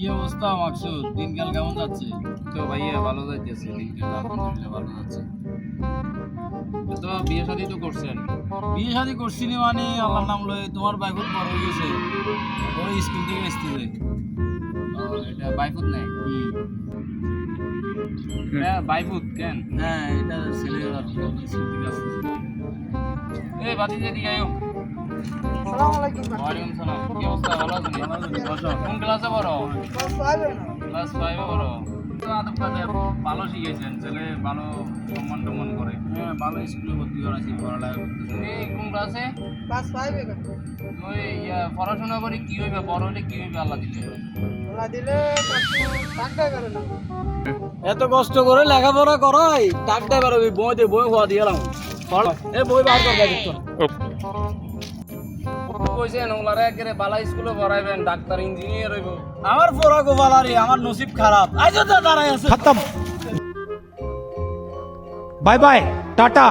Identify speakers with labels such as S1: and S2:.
S1: কি অবস্থা মাকসুদ দিনকাল কেমন যাচ্ছে?
S2: তো ভাইয়া ভালো যাইতেছে দিনকাল আলহামদুলিল্লাহ ভালো যাচ্ছে। তো বিয়ে শাদী তো করছেন?
S1: বিয়ে শাদী করছিনি মানে আল্লাহর নাম লয়ে তোমার বাইক বড় হয়ে গেছে। ওই স্কুল থেকে এসতেছে
S2: ও, এটা বাইফুত নেই? এটা বাইফুত কেন?
S1: হ্যাঁ এটা ছেলে স্কুল থেকে আসতেছে
S2: এই বাতি যেদিকে আয়ো ওয়ালাইকুম সালাম কি অবস্থা? ভালো আছেন? বসো। কোন ক্লাসে পড়ো? ক্লাস ফাইভে পড়ো। তো আদব কাজে ভালো শিখেছেন ছেলে ভালো সম্মান টম্মান করে।
S1: হ্যাঁ ভালো স্কুলে ভর্তি করাছি পড়ালেখা করতেছে।
S2: তুমি কোন ক্লাসে ওই ইয়া, পড়াশোনা করে কি হইবে? বড় হলে কি হইবে? আল্লাহ দিলে।
S1: এত কষ্ট করে লেখাপড়া করাই টাক ড্রাইভার ওই বই দিয়ে বই হওয়া দিয়ে এলাম। এ বই বার কর
S2: কইছেন ওলারে একেরে বালা স্কুলে পড়াইবেন ডাক্তার ইঞ্জিনিয়ার হইব।
S1: আমার পড়া গোবালারি আমার নসিব খারাপ। আইজো দাঁড়াই আছে।
S3: খতম। Bye bye tata.